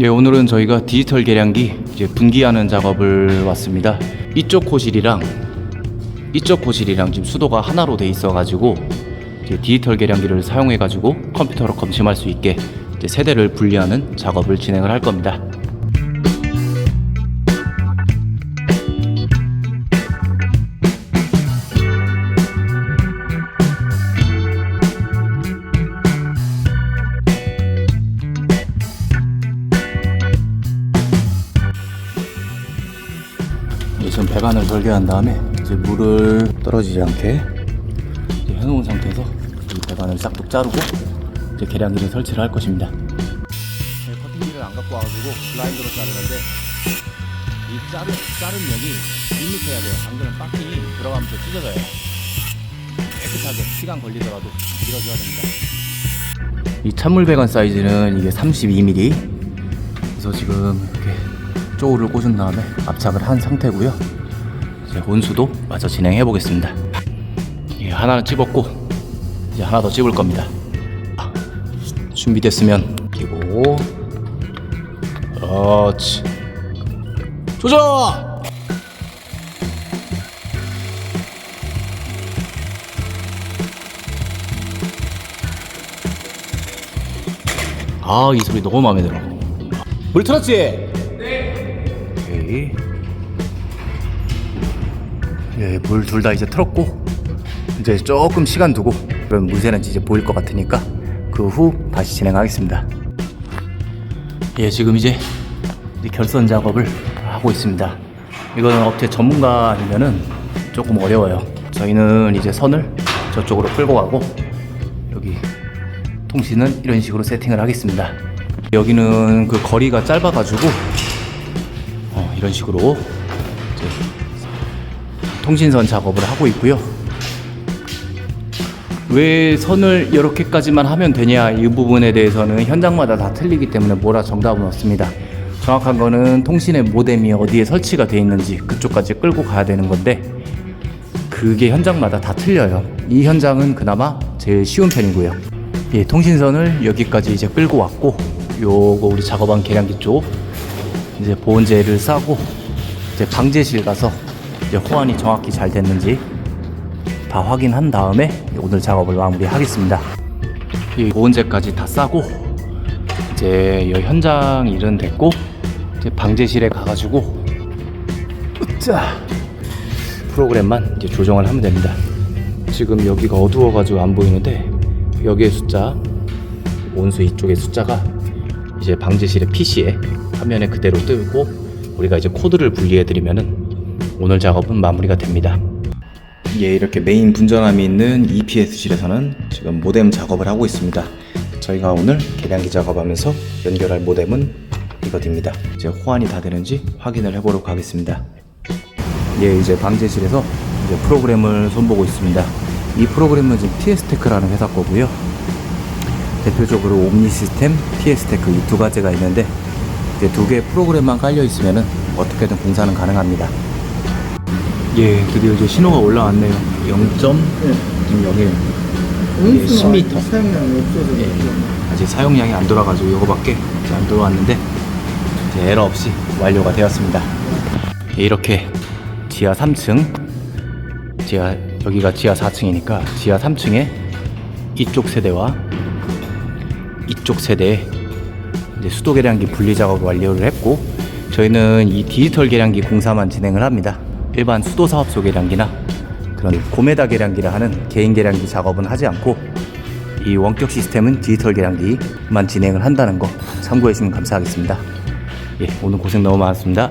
예, 오늘은 저희가 디지털 계량기 이제 분기하는 작업을 왔습니다. 이쪽 코실이랑 이쪽 코실이랑 지금 수도가 하나로 돼 있어가지고 이제 디지털 계량기를 사용해가지고 컴퓨터로 검침할 수 있게 이제 세대를 분리하는 작업을 진행을 할 겁니다. 우선 배관을 설계한 다음에 이제 물을 떨어지지 않게 해놓은 상태에서 이 배관을 싹둑 자르고 이제 계량기를 설치를 할 것입니다. 커팅기를 안 갖고 와가지고 블라인드로 자르는데 이 자르, 자른 면이 밋밋해야 돼요. 안 그러면 빡킹이 들어가면서 찢어져요. 깨끗하게 시간 걸리더라도 밀어줘야 됩니다. 이 찬물 배관 사이즈는 이게 32mm. 그래서 지금 이렇게 쪼우를 꽂은 다음에 압착을 한 상태고요. 이제 온수도 마저 진행해 보겠습니다. 예, 하나는 찝었고 이제 하나 더 찝을 겁니다. 아, 준비됐으면 끼고 그렇지 조져 아이 소리 너무 마음에 들어 물 틀었지? 예, 물 둘 다 이제 틀었고 이제 조금 시간 두고 그럼 문제는 이제 보일 것 같으니까 그 후 다시 진행하겠습니다. 예, 지금 이제 결선 작업을 하고 있습니다. 이거는 업체 전문가 아니면은 조금 어려워요. 저희는 이제 선을 저쪽으로 끌고 가고 여기 통신은 이런 식으로 세팅을 하겠습니다. 여기는 그 거리가 짧아가지고 어, 이런 식으로 통신선 작업을 하고 있고요. 왜 선을 이렇게까지만 하면 되냐 이 부분에 대해서는 현장마다 다 틀리기 때문에 뭐라 정답은 없습니다. 정확한 거는 통신의 모뎀이 어디에 설치가 돼 있는지 그쪽까지 끌고 가야 되는 건데 그게 현장마다 다 틀려요. 이 현장은 그나마 제일 쉬운 편이고요. 예, 통신선을 여기까지 이제 끌고 왔고 요거 우리 작업한 계량기 쪽 이제 보온재를 싸고 이제 방제실 가서 이제 호환이 정확히 잘 됐는지 다 확인한 다음에 오늘 작업을 마무리하겠습니다. 이 보온재까지 다 싸고 이제 이 현장 일은 됐고 이제 방제실에 가가지고 으짜 프로그램만 이제 조정을 하면 됩니다. 지금 여기가 어두워가지고 안 보이는데 여기의 숫자 온수 이쪽의 숫자가 이제 방제실의 PC에 화면에 그대로 뜨고 우리가 이제 코드를 분리해 드리면은 오늘 작업은 마무리가 됩니다. 예, 이렇게 메인 분전함이 있는 EPS실에서는 지금 모뎀 작업을 하고 있습니다. 저희가 오늘 계량기 작업하면서 연결할 모뎀은 이것입니다. 이제 호환이 다 되는지 확인을 해보도록 하겠습니다. 예, 이제 방제실에서 이제 프로그램을 손보고 있습니다. 이 프로그램은 지금 PS테크라는 회사 거고요. 대표적으로 옴니 시스템, PS테크 이 두 가지가 있는데 두 개의 프로그램만 깔려 있으면은 어떻게든 공사는 가능합니다. 예, 드디어 이제 신호가 올라왔네요. 0.01. 예, 10m. 사용량이 없어서 예, 아직 사용량이 안 돌아가지고 이거밖에 이제 안 들어왔는데 이제 에러 없이 완료가 되었습니다. 예, 이렇게 지하 3층, 지하 여기가 지하 4층이니까 지하 3층에 이쪽 세대와 이쪽 세대에 이제 수도 계량기 분리 작업 완료를 했고 저희는 이 디지털 계량기 공사만 진행을 합니다. 일반 수도 사업소 계량기나 그런 고메다 계량기라 하는 개인 계량기 작업은 하지 않고 이 원격 시스템은 디지털 계량기만 진행을 한다는 거 참고해 주시면 감사하겠습니다. 예, 오늘 고생 너무 많았습니다.